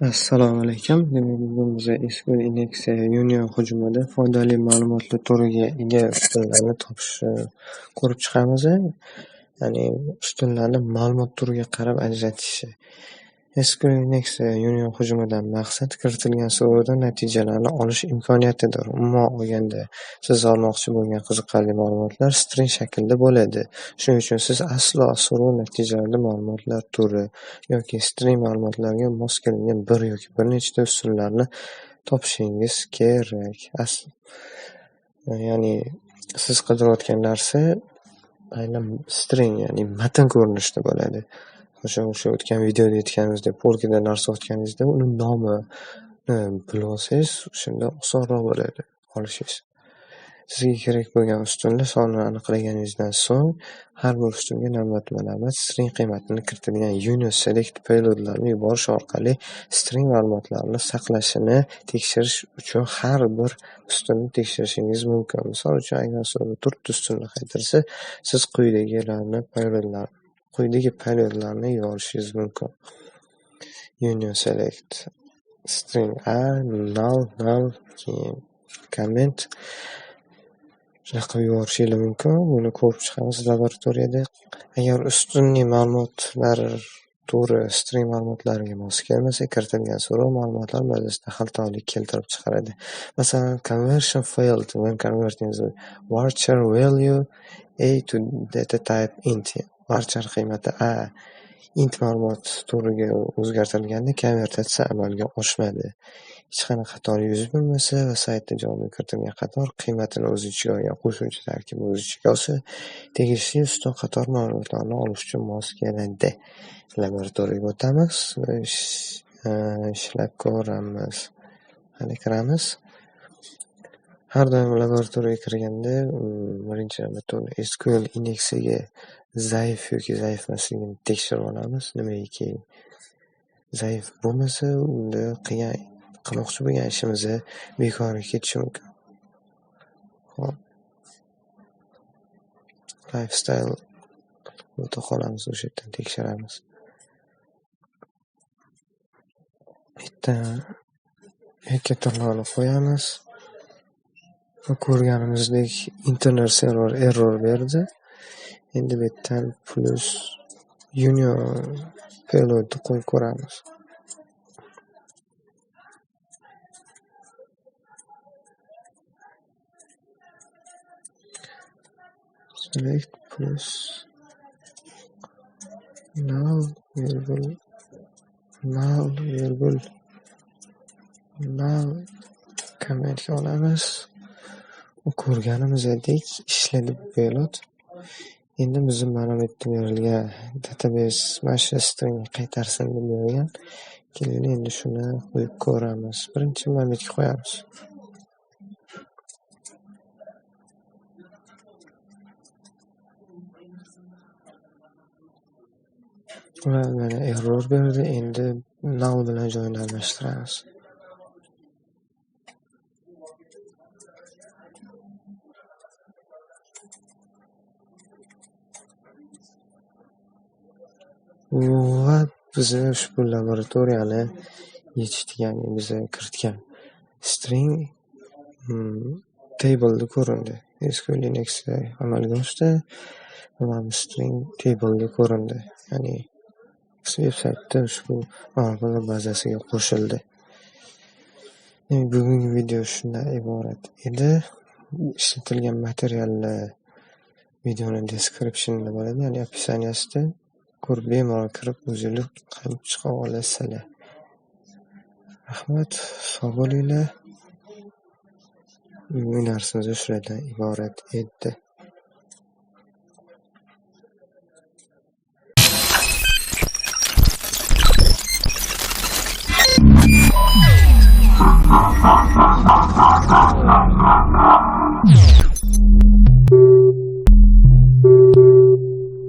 Assalomu alaykum. Demak, bugun biz SQL inyeksiya Union hujumida foydali ma'lumotlar turiga ega ustunlarni topishni e, ko'rib chiqamiz. Ya'ni ustunlarni ma'lumot turiga qarab ajratishi. SQL Next Union hujumidan maqsad kiritilgan so'rovdan natijalarni olish imkoniyatidir. Umuman olganda, siz olmoqchi bo'lgan qiziqarli ma'lumotlar string shaklida bo'ladi. Shuning uchun siz aslo so'rov natijalarida ma'lumotlar turi yoki string ma'lumotlarga mos keladigan bir yoki bir nechta usullarni topishingiz kerak. Ya'ni siz qidirayotgan narsa aynan string ya'ni matn ko'rinishida bo'ladi. O'sha o'sha o'tgan videoda aytganimizdek, polkada narsa otganingizda uni nomini e, bilib olsangiz, shunda osonroq bo'ladi olishingiz. Sizga kerak bo'lgan ustunlar sonini aniqlaganingizdan so'ng, har bir ustunga navbatma-navbat string qiymatini kiritilgan unit select payloadlarni yuborish orqali string ma'lumotlarni saqlashini tekshirish uchun har bir ustunni tekshirishingiz mumkin. Misol uchun, agar so'rovda to'rtta ustunni qaytarsa, siz quyidagilarni payloadlar quyidagi payloadlarni yuborishingiz mumkin. Union select string a, null, null, keyin comment shunaqa qilib yuborishingiz mumkin. Buni ko'rib chiqamiz laboratoriyada. Agar ustunli ma'lumotlar turi string ma'lumotlariga mos kelmasa, kiritilgan so'rov ma'lumotlar bazasida xatolik keltirib chiqaradi. Masalan, conversion failed when converting the varchar value a to data type int. Varchar qiymati a int ma'lumot turiga o'zgartirilganda konvertatsiya amalga oshmadi. Hech qanaqa xatolik yuz bermasa va saytda javobga kiritilgan qator qiymatini o'z ichiga olgan qo'shimcha tarkib o'z ichiga olsa, tegishli ustun qator ma'lumotlarni olish uchun mos keladi. Laboratoriyaga o'tamiz ishlab ko'ramiz. Qani kiramiz. Har doim laboratoriyaga kirganda mm, birinchi navbatda uni SQL indeksiga zaif yoki zaifmasligini tekshirib olamiz. Nimaiki zaif bo'lmasa, unda qilgan qilmoqchi bo'lgan ishimiz bekorga ketishi mumkin. Xo'p. Lifestyle o'ta qolamiz, o'sha yerdan tekshiramiz. Bitta etikerlarni qo'yamiz. Ko'rganimizdek internet server error berdi. Endi bu yerdan plus union payloadni qo'yib ko'ramiz. Select plus null virgul null virgul null commentga olamiz. Va ko'rganimizdek ishladi bu payload. Endi bizni mana bu berilgan database mana string qaytarsin deb berilgan. Keling, endi shuni qo'yib ko'ramiz. Birinchi mana qo'yamiz. Va mana error berdi. Endi null bilan joyini almashtiramiz. Va bizni ushbu laboratoriyani yechdik, bizni kiritgan string hmm, table'da ko'rindi. SQL Linuxda amalga oshdi va string table'da ko'rindi. Ya'ni veb-saytda ushbu ma'lumotlar bazasiga qo'shildi. Demak, bugungi video shundan iborat edi. Ishlatilgan materiallar videoni description'da bo'ladi, ya'ni описаниясida ko'rib bemalol kirib uzilib qilib chiqa olasizlar. Rahmat, sog' bo'linglar. Bugungi darsimiz shulardan iborat edi.